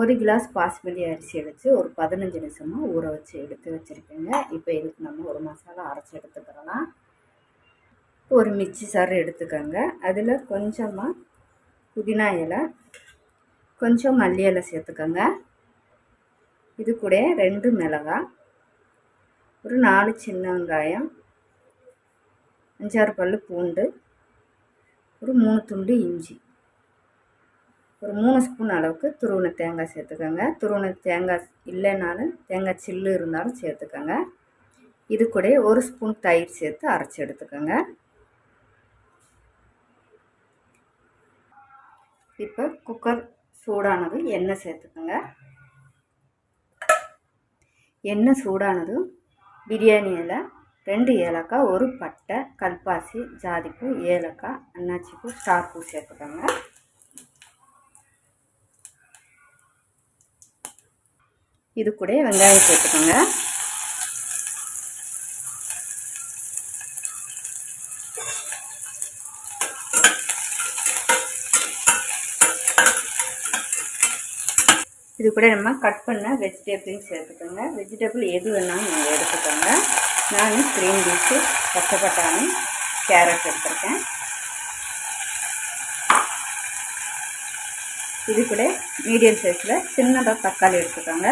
ஒரு கிளாஸ் பாஸ்மதி அரிசி வச்சு ஒரு பதினஞ்சு நிமிஷமாக ஊற வச்சு எடுத்து வச்சுருக்கேங்க. இப்போ இதுக்கு நம்ம ஒரு மசாலா அரைச்சி எடுத்துக்கிறலாம் ஒரு மிக்சி சாறு எடுத்துக்கோங்க. அதில் கொஞ்சமாக புதினா இலை கொஞ்சம் மல்லி இலை சேர்த்துக்கோங்க. இது கூட ரெண்டு மிளகாய் ஒரு நாலு சின்ன வெங்காயம் அஞ்சாறு பல் பூண்டு ஒரு மூணு துண்டு இஞ்சி. ஒரு மூணு ஸ்பூன் அளவுக்கு துருவின தேங்காய் சேர்த்துக்கோங்க. துருவின தேங்காய் இல்லைனாலும் தேங்காய் சில்லு இருந்தாலும் சேர்த்துக்கோங்க. இது கூட ஒரு ஸ்பூன் தயிர் சேர்த்து அரைச்சி எடுத்துக்கோங்க. இப்போ குக்கர் சூடானது எண்ணெய் சேர்த்துக்கோங்க. எண்ணெய் சூடானதும் பிரியாணி இலை ரெண்டு ஏலக்காய் ஒரு பட்டை கல்பாசி ஜாதிப்பூ ஏலக்காய் அன்னாச்சிப்பூ ஸ்டார்பூ சேர்த்துக்கோங்க. இது கூட வெங்காயம் சேர்த்துக்கோங்க. இது கூட நம்ம கட் பண்ண வெஜிடபிளையும் சேர்த்துக்கோங்க. வெஜிடபிள் எது வேணாலும் நீங்கள் எடுத்துக்கோங்க. நான் க்ரீன் பீஸு பச்சைப்பட்டாணி கேரட் எடுத்துருக்கேன். இது கூட மீடியம் சைஸில் சின்னதாக தக்காளி எடுத்துக்கோங்க.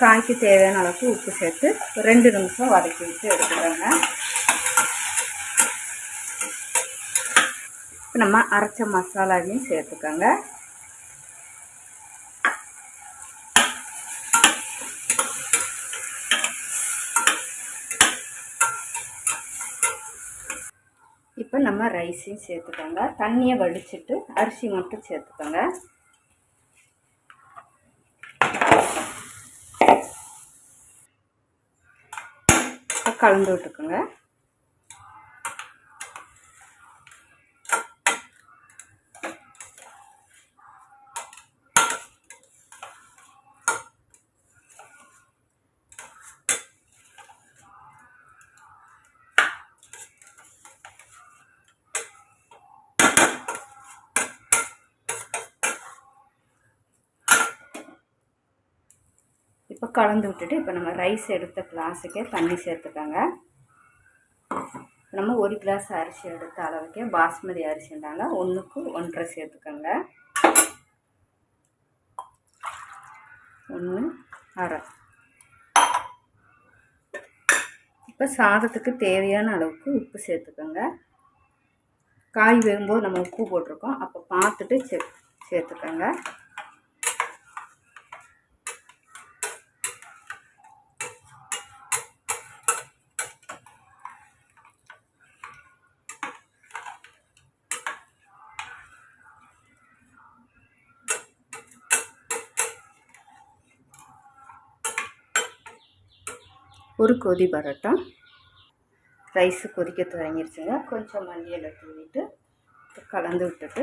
காய்க்கு தேவையான அளவுக்கு உப்பு சேர்த்து ரெண்டு நிமிஷம் வதக்கி வச்சு எடுத்துக்கோங்க. இப்போ நம்ம அரைச்ச மசாலாவையும் சேர்த்துக்கோங்க. இப்போ நம்ம ரைஸையும் சேர்த்துக்கோங்க. தண்ணியை வடிச்சிட்டு அரிசி மட்டும் சேர்த்துக்கோங்க. கலந்து விட்டுக்கோங்க. இப்போ கலந்து விட்டுட்டு இப்போ நம்ம ரைஸ் எடுத்த கிளாஸுக்கே தண்ணி சேர்த்துக்கோங்க. நம்ம ஒரு கிளாஸ் அரிசி எடுத்த அளவுக்கே பாஸ்மதி அரிசினால ஒன்றுக்கு ஒன்றரை சேர்த்துக்கோங்க. ஒன்று அரை. இப்போ சாதத்துக்கு தேவையான அளவுக்கு உப்பு சேர்த்துக்கோங்க. காய் வேகும்போது நம்ம உப்பு போட்டிருக்கோம். அப்போ பார்த்துட்டு சே சேர்த்துக்கோங்க. ஒரு கொதி வரட்டும் ரைஸு கொதிக்க தொடங்கிருச்சுங்க. கொஞ்சம் மல்லியில் தூவிட்டு கலந்து விட்டுட்டு.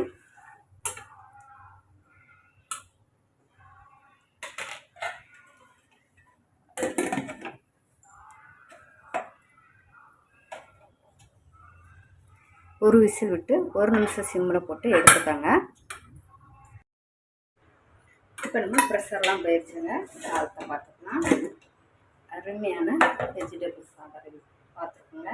ஒரு விசில் விட்டு ஒரு நிமிஷம் சிம்மில் போட்டு எடுத்துக்கோங்க. இப்போ நம்ம ப்ரெஷர்லாம் போயிடுச்சுங்க சாதத்தை பார்த்துக்கலாம். அருமையான வெஜிடபிள் சாதம் பார்த்துக்கோங்க.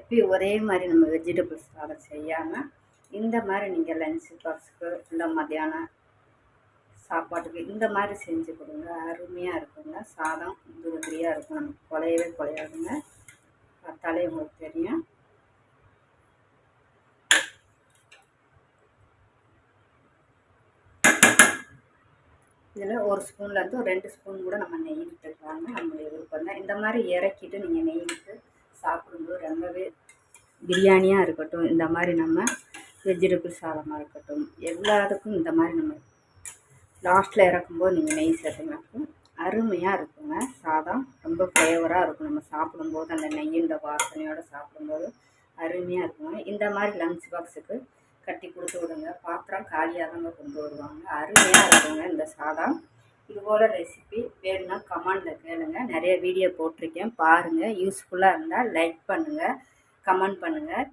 எப்பயும் ஒரே மாதிரி நம்ம வெஜிடபிள் சாதம் செய்யாமல் இந்த மாதிரி நீங்கள் லஞ்சு பாக்ஸுக்கு இல்லை மத்தியானம் சாப்பாட்டுக்கு இந்த மாதிரி செஞ்சு கொடுங்க. அருமையாக இருக்குங்க. சாதம் உதிரியாக இருக்கும். நமக்கு குலையவே குலையாதுங்க. பார்த்தாலே உங்களுக்கு தெரியும். இதில் ஒரு ஸ்பூன்லேருந்து ஒரு ரெண்டு ஸ்பூன் கூட நம்ம நெய் விட்டுக்கலாங்க. நம்மளுடைய விருப்பம் தான் இந்த மாதிரி இறக்கிட்டு நீங்கள் நெய் விட்டு சாப்பிடும்போது ரொம்பவே பிரியாணியாக இருக்கட்டும் இந்த மாதிரி நம்ம வெஜிடபிள் சாதமாக இருக்கட்டும் எல்லாத்துக்கும் இந்த மாதிரி நம்ம லாஸ்ட்டில் இறக்கும்போது நீங்கள் நெய் சேர்த்துங்கனாக்கும் அருமையாக இருக்குங்க. சாதம் ரொம்ப ஃப்ளேவராக இருக்கும். நம்ம சாப்பிடும்போது அந்த நெய்யின் வாசனையோடு சாப்பிடும்போது அருமையாக இருக்குங்க. இந்த மாதிரி லஞ்ச் பாக்ஸுக்கு கட்டி கொடுத்து விடுங்க. பாத்திரம் காலியாக தாங்க கொண்டு வருவாங்க. அருமையாக இருக்குங்க இந்த சாதம். இது போல் ரெசிபி வேணும்னா கமெண்டில் கேளுங்க. நிறைய வீடியோ போட்டிருக்கேன். பாருங்கள் யூஸ்ஃபுல்லாக இருந்தால் லைக் பண்ணுங்கள் கமெண்ட் பண்ணுங்கள்